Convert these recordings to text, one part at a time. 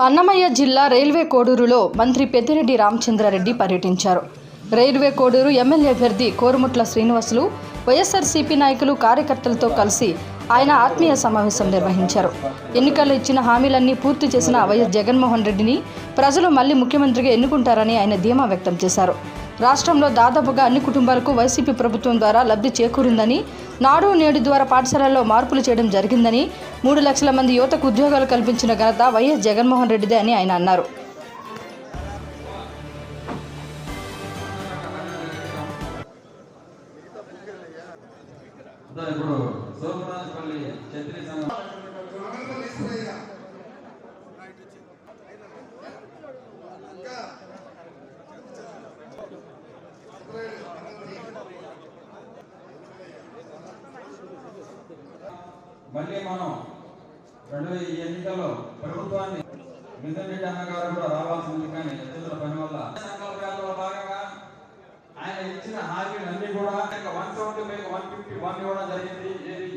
అన్నమయ్య జిల్లా రైల్వే కోడూరులో మంత్రి పెద్దిరెడ్డి రామచంద్రారెడ్డి పర్యటించారు. రైల్వే కోడూరు ఎమ్మెల్యే అభ్యర్థి కోరుముట్ల శ్రీనివాసులు వైఎస్ఆర్సీపీ నాయకులు కార్యకర్తలతో కలిసి ఆయన ఆత్మీయ సమావేశం నిర్వహించారు. ఎన్నికల్లో ఇచ్చిన హామీలన్నీ పూర్తి చేసిన వైఎస్ జగన్మోహన్ రెడ్డిని ప్రజలు మళ్ళీ ముఖ్యమంత్రిగా ఎన్నుకుంటారని ఆయన ధీమా వ్యక్తం చేశారు. రాష్ట్రంలో దాదాపుగా అన్ని కుటుంబాలకు వైసీపీ ప్రభుత్వం ద్వారా లబ్ధి చేకూరిందని నాడు నేడు ద్వారా పాఠశాలల్లో మార్పులు చేయడం జరిగిందని మూడు లక్షల మంది యువతకు ఉద్యోగాలు కల్పించిన ఘనత వైఎస్ జగన్మోహన్ రెడ్డిదే అని ఆయన అన్నారు. ఇప్పుడు సోమరాజపల్లి క్షత్రియ సంఘం మళ్ళీ మనం రెండు ఈ ఎన్నికల్లో ప్రభుత్వాన్ని మిథున్ రెడ్డి అన్న కూడా రావాల్సి ఉంది కానీ ఇతరుల పని వల్ల. సంకల్పాలలో భాగంగా ఆయన ఇచ్చిన హామీలు అన్ని కూడా one seventy five one fifty one ఇవ్వడం జరిగింది.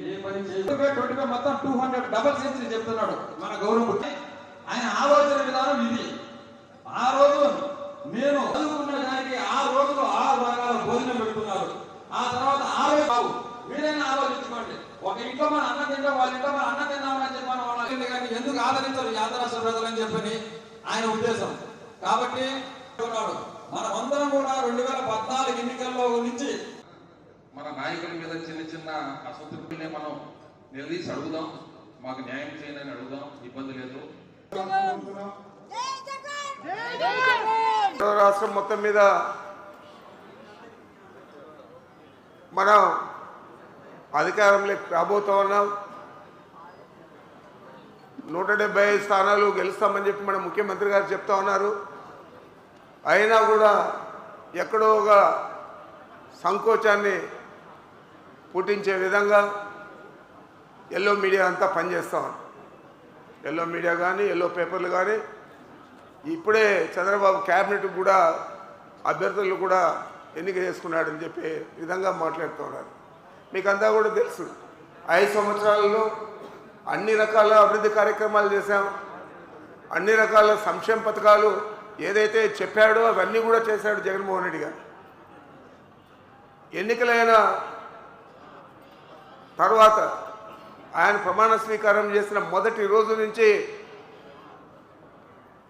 ఏ పని చేయాలి ట్వంటీ ఫైవ్ మొత్తం టూ హండ్రెడ్ డబల్ సెంచరీ చెప్తున్నాడు. మన గౌరవ ఆయన ఆలోచన విధానం ఇది ఆ రోజు నేను చదువుకున్న దానికి ఆ రోజులు ఆరు రకాల భోజనం పెడుతున్నారు ఆ తర్వాత ఆ రోజు కావు ఆలోచించుకోండి ఒక ఇంట్లో మన అన్న తింటాం వాళ్ళ ఇంట్లో మన అన్న తిన్నామని చెప్పి మనం వాళ్ళ కానీ ఎందుకు ఆదరించరు ఈ ఆంధ్రరాష్ట్ర ప్రజలని చెప్పని ఆయన ఉద్దేశం. కాబట్టి ఉన్నాడు మనమందరం కూడా రెండు వేల పద్నాలుగు ఎన్నికల్లో నుంచి మన నాయకుల మీద చిన్న చిన్న అసంతృప్తిని మనం నిలదీసి అడుగుదాం. మాకు న్యాయం చేయండి అని అడుగుదాం. ఇబ్బంది లేదు. రాష్ట్రం మొత్తం మీద మనం అధికారంలోకి రాబోతా ఉన్నాం. నూట డెబ్బై ఐదు స్థానాలు గెలుస్తామని చెప్పి మన ముఖ్యమంత్రి గారు చెప్తా ఉన్నారు. అయినా కూడా ఎక్కడో ఒక సంకోచాన్ని పుట్టించే విధంగా ఎల్లో మీడియా అంతా పనిచేస్తా ఉంది. ఎల్లో మీడియా కానీ ఎల్లో పేపర్లు కానీ ఇప్పుడే చంద్రబాబు క్యాబినెట్ కూడా అభ్యర్థులు కూడా ఎన్నిక చేసుకున్నాడని చెప్పే విధంగా మాట్లాడుతున్నారు మీకు అంతా కూడా తెలుసు. ఐదు సంవత్సరాలలో అన్ని రకాల అభివృద్ధి కార్యక్రమాలు చేశాం. అన్ని రకాల సంక్షేమ పథకాలు ఏదైతే చెప్పాడో అవన్నీ కూడా చేశాడు జగన్మోహన్ రెడ్డి గారు. ఎన్నికలైన తర్వాత ఆయన ప్రమాణ స్వీకారం చేసిన మొదటి రోజు నుంచి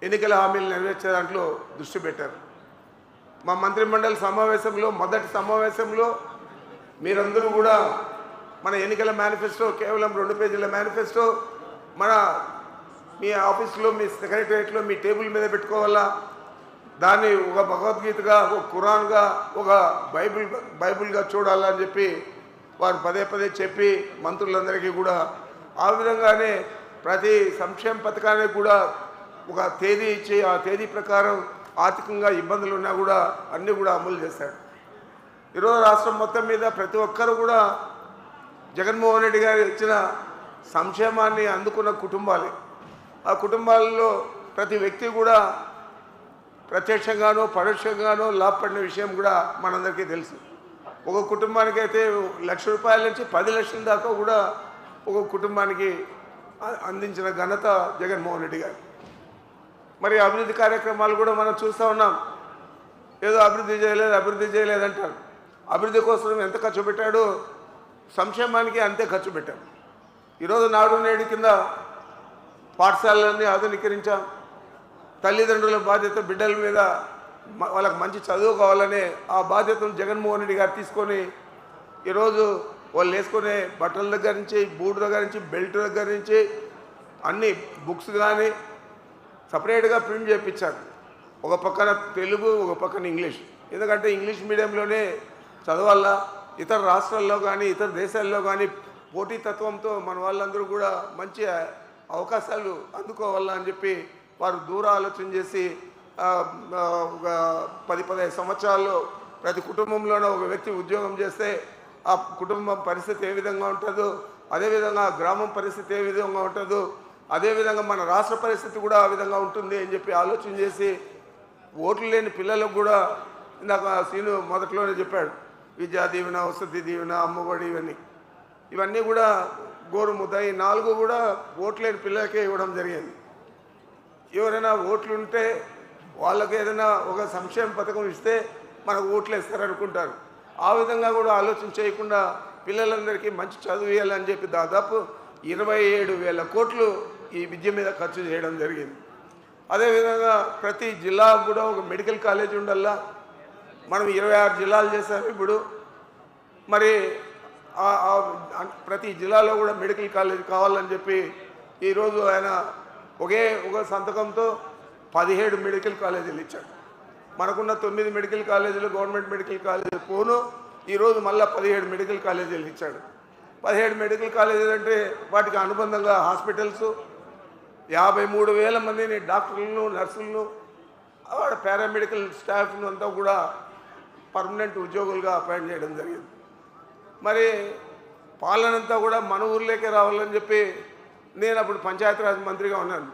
ఎన్నికల హామీలు నెరవేర్చే దాంట్లో దృష్టి పెట్టారు. మా మంత్రిమండలి సమావేశంలో మొదటి సమావేశంలో మీరందరూ కూడా మన ఎన్నికల మేనిఫెస్టో కేవలం రెండు పేజీల మేనిఫెస్టో మన మీ ఆఫీస్లో మీ సెక్రటరియట్లో మీ టేబుల్ మీద పెట్టుకోవాలా? దాన్ని ఒక భగవద్గీతగా ఒక ఖురాన్గా ఒక బైబిల్ బైబిల్గా చూడాలని చెప్పి వారు పదే పదే చెప్పి మంత్రులందరికీ కూడా ఆ విధంగానే ప్రతి సంక్షేమ పథకానికి కూడా ఒక తేదీ ఇచ్చి ఆ తేదీ ప్రకారం ఆర్థికంగా ఇబ్బందులు ఉన్నా కూడా అన్నీ కూడా అమలు చేశాడు ఈరోజు రాష్ట్రం మొత్తం మీద ప్రతి ఒక్కరు కూడా జగన్మోహన్ రెడ్డి గారు ఇచ్చిన సంక్షేమాన్ని అందుకున్న కుటుంబాలే. ఆ కుటుంబాలలో ప్రతి వ్యక్తి కూడా ప్రత్యక్షంగానో పరోక్షంగానో లాభపడిన విషయం కూడా మనందరికీ తెలుసు. ఒక కుటుంబానికి అయితే లక్ష రూపాయల నుంచి పది లక్షల దాకా కూడా ఒక కుటుంబానికి అందించిన ఘనత జగన్మోహన్ రెడ్డి గారు. మరి అభివృద్ధి కార్యక్రమాలు కూడా మనం చూస్తూ ఉన్నాం. ఏదో అభివృద్ధి చేయలేదు అభివృద్ధి చేయలేదంటారు అభివృద్ధి కోసం ఎంత ఖర్చు పెట్టాడో? సంక్షేమానికి అంతే ఖర్చు పెట్టాం. ఈరోజు నాడు నేడు కింద పాఠశాలలన్నీ ఆధునీకరించాం. తల్లిదండ్రుల బాధ్యత బిడ్డల మీద వాళ్ళకి మంచి చదువు కావాలనే ఆ బాధ్యతను జగన్మోహన్ రెడ్డి గారు తీసుకొని ఈరోజు వాళ్ళు వేసుకునే బట్టల దగ్గర నుంచి బూట్ దగ్గర నుంచి బెల్ట్ దగ్గర నుంచి అన్ని బుక్స్ కానీ సపరేట్గా ప్రింట్ చేయించారు ఒక పక్కన తెలుగు ఒక పక్కన ఇంగ్లీష్. ఎందుకంటే ఇంగ్లీష్ మీడియంలోనే చదవాలా ఇతర రాష్ట్రాల్లో కానీ ఇతర దేశాల్లో కానీ పోటీతత్వంతో మన వాళ్ళందరూ కూడా మంచి అవకాశాలు అందుకోవాలా అని చెప్పి వారు దూర ఆలోచన చేసి ఒక పది పదహైదు సంవత్సరాల్లో ప్రతి కుటుంబంలోనూ ఒక వ్యక్తి ఉద్యోగం చేస్తే ఆ కుటుంబం పరిస్థితి ఏ విధంగా ఉంటుందో అదేవిధంగా గ్రామం పరిస్థితి ఏ విధంగా ఉంటుందో అదేవిధంగా మన రాష్ట్ర పరిస్థితి కూడా ఆ విధంగా ఉంటుంది అని చెప్పి ఆలోచన చేసి ఓట్లు లేని పిల్లలకు కూడా ఇందాక సీను మొదట్లోనే చెప్పాడు. విద్యా దీవెన వసతి దీవెన అమ్మఒడి ఇవన్నీ. ఇవన్నీ కూడా గోరు ముద్ద. ఈ నాలుగు కూడా ఓట్లు పిల్లలకే ఇవ్వడం జరిగింది. ఎవరైనా ఓట్లు ఉంటే వాళ్ళకి ఏదైనా ఒక సంక్షేమ పథకం ఇస్తే మనకు ఓట్లు వేస్తారనుకుంటారు. ఆ విధంగా కూడా ఆలోచన చేయకుండా పిల్లలందరికీ మంచి చదువు ఇవ్వాలని చెప్పి దాదాపు ఇరవై ఏడు వేల కోట్లు ఈ విద్య మీద ఖర్చు చేయడం జరిగింది. అదేవిధంగా ప్రతి జిల్లాకు కూడా ఒక మెడికల్ కాలేజ్ ఉండాలా మనం ఇరవై ఆరు జిల్లాలు చేసాము ఇప్పుడు. మరి ప్రతి జిల్లాలో కూడా మెడికల్ కాలేజ్ కావాలని చెప్పి ఈరోజు ఆయన ఒకే ఒక సంతకంతో పదిహేడు మెడికల్ కాలేజీలు ఇచ్చాడు. మనకున్న తొమ్మిది మెడికల్ కాలేజీలు గవర్నమెంట్ మెడికల్ కాలేజీలు పోను ఈరోజు మళ్ళీ పదిహేడు మెడికల్ కాలేజీలు ఇచ్చాడు. పదిహేడు మెడికల్ కాలేజీలు అంటే వాటికి అనుబంధంగా హాస్పిటల్స్ యాభై మూడు వేల మందిని డాక్టర్లను నర్సులను ఆడ పారామెడికల్ స్టాఫ్ను అంతా కూడా పర్మనెంట్ ఉద్యోగులుగా అపాయింట్ చేయడం జరిగింది. మరి పాలనంతా కూడా మన ఊర్లోకే రావాలని చెప్పి నేను అప్పుడు పంచాయతీరాజ్ మంత్రిగా ఉన్నాను.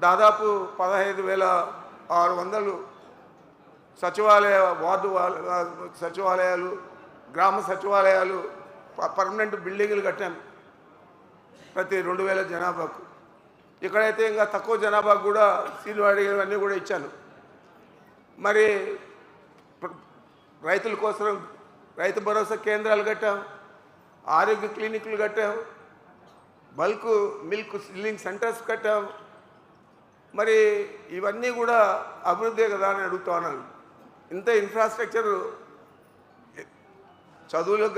దాదాపు పదహైదు వేల ఆరు వందలు సచివాలయ వార్డు సచివాలయాలు గ్రామ సచివాలయాలు ప- పర్మనెంట్ బిల్డింగులు కట్టాను ప్రతి రెండు వేల జనాభాకు. ఇక్కడైతే ఇంకా తక్కువ జనాభాకు కూడా సీలు అడిగినవన్నీ కూడా ఇచ్చాను. మరి రైతుల కోసం రైతు భరోసా కేంద్రాలు కట్టాం ఆరోగ్య క్లినిక్లు కట్టాం బల్క్ మిల్క్ సిల్లింగ్ సెంటర్స్ కట్టాం. మరి ఇవన్నీ కూడా అభివృద్ధే కదా అని అడుగుతా ఉన్నాను. ఇంత ఇన్ఫ్రాస్ట్రక్చర్ చదువులకు